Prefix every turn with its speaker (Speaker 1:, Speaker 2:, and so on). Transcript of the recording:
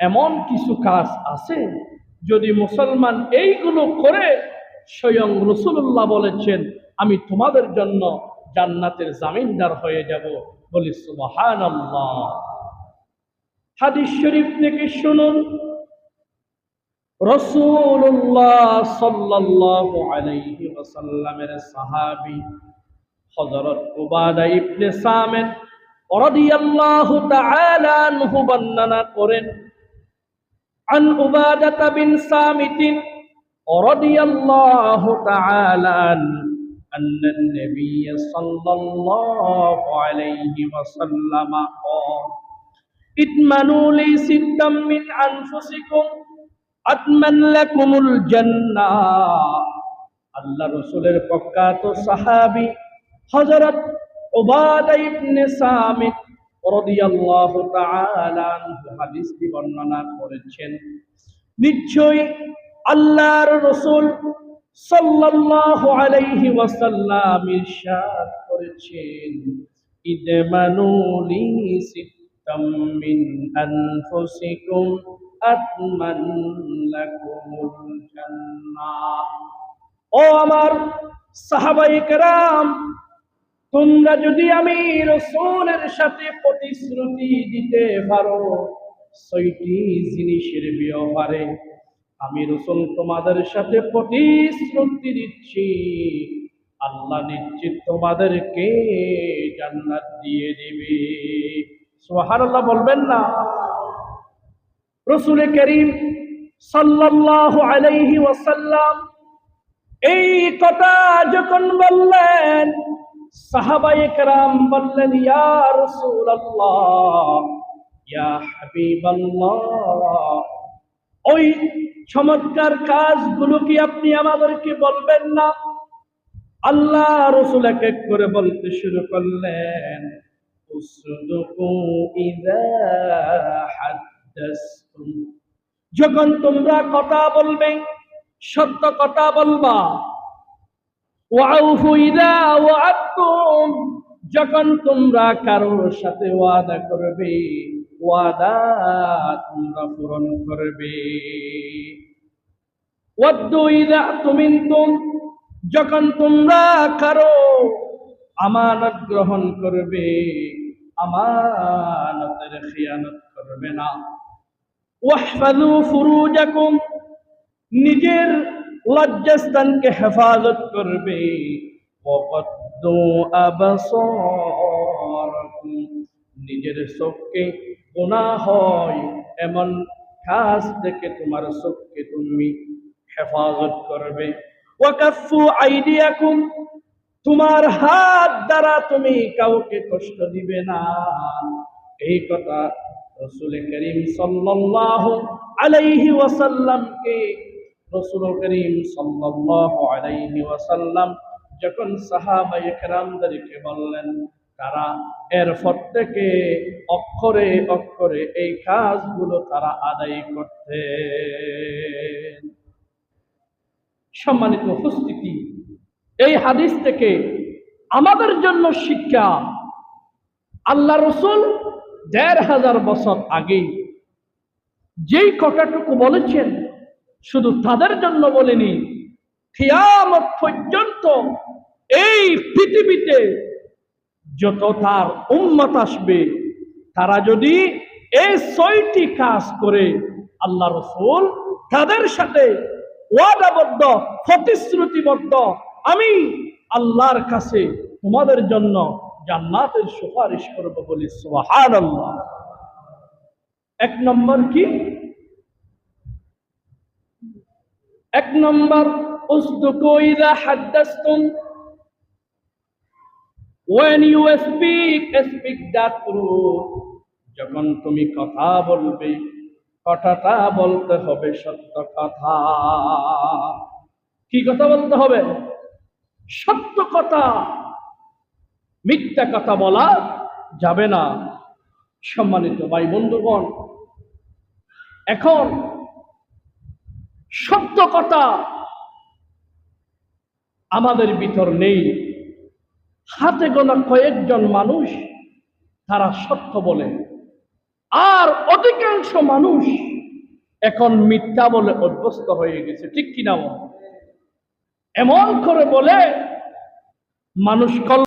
Speaker 1: এমন কিছু কাজ আছে? যদি মুসলমান এইগুলো করে, স্বয়ং রসুল্লাহ বলেছেন, আমি তোমাদের জন্য জান্নাতের জামিনদার হয়ে যাব। বলি সুবাহান হাদিস শরীফ থেকে শুনুন রসুল্লাহ সাল্লাল্লাহু আলাইহি ওয়াসাল্লামের ইবনে বর্ণনা করেন عن عبادة بن صامت رضي الله تعالى عنه أن النبي صلى الله عليه وسلم قال اتمنوا لي ستا من أنفسكم أتمن لكم الجنة আল্লাহ রসুলের প্রখ্যাত সাহাবি হজরত ওবাদা ইবনে সামিত রাদিয়াল্লাহু তাআলা আনহু হাদিসটি বর্ণনা করেছেন। নিশ্চয়ই আল্লাহর রাসূল সাল্লাল্লাহু আলাইহি ওয়াসাল্লাম ইরশাদ করেছেন। ইদমানু লি সিত্তাম মিন আনফুসিকুম আতমান ও আমার সাহাবায়ে কেরাম তোমরা যদি আমি রসুলের সাথে প্রতিশ্রুতি দিতে পারো, ছয়টি জিনিসের ব্যাপারে আমি রসুল তোমাদের সাথে প্রতিশ্রুতি দিচ্ছি। আল্লাহ নিশ্চিত তোমাদেরকে জান্নাত দিয়ে দিবে। সুবহানাল্লাহ বলবেন না। রসুল করিম সাল্লাল্লাহু আলাইহি ওয়াসাল্লাম এই কথা যখন বললেন ইয়া ওই চমৎকার কাজগুলো কি আপনি আমাদেরকে বলবেন না? আল্লাহ রসুল এক এক করে বলতে শুরু করলেন যখন তোমরা কথা বলবে, সত্য কথা বলবা যখন তোমরা কারোর সাথে ওয়াদা করবে, ওয়াদা তোমরা পূরণ করবে। যখন তোমরা কারও আমানত গ্রহণ করবে, আমানতের খিয়ানত করবে না। ওয়াহফাযু ফুরুজাকুম, নিজের লজ্জাস্থানকে হেফাজত করবে। নিজের চোখকে গুনাহ হয়, এমন কাজ থেকে তোমার চোখকে তুমি হেফাজত করবে। ওয়াকাফু আইডিয়াকুম তোমার হাত দ্বারা তুমি কাউকে কষ্ট দিবে না। এই কথা রসুল করিম সাল্লাল্লাহু আলাইহি ওয়াসাল্লামকে রসুল করিম আলাইহি ওয়াসাল্লাম যখন সাহাবা একরামদেরকে বললেন, তারা এর থেকে অক্ষরে অক্ষরে এই কাজগুলো তারা আদায় করতে সম্মানিত উপস্থিতি, এই হাদিস থেকে আমাদের জন্য শিক্ষা, আল্লাহ রসুল দেড় হাজার বছর আগে যেই কথাটুকু বলেছেন শুধু তাদের জন্য বলেনি খিয়ামত পর্যন্ত এই পৃথিবীতে যত তার উন্মত আসবে, তারা যদি এই ছয়টি কাজ করে, আল্লাহ রসুল তাদের সাথে ওয়াদাবদ্ধ, প্রতিশ্রুতিবদ্ধ, আমি আল্লাহর কাছে তোমাদের জন্য জান্নাতের সুপারিশ করব বলি সুবাহান আল্লাহ এক নম্বর কি? এক নম্বর যখন তুমি কথা বলবে, কথাটা বলতে হবে সত্য কথা। কি কথা বলতে হবে? সত্য কথা। মিথ্যা কথা বলা যাবে না। সম্মানিত ভাই বন্ধুগণ, এখন সত্য কথা আমাদের ভিতর নেই হাতে গোনা কয়েকজন মানুষ, তারা সত্য বলে আর অধিকাংশ মানুষ এখন মিথ্যা বলে অভ্যস্ত হয়ে গেছে, ঠিক কিনা? এমন করে বলে, মানুষ কল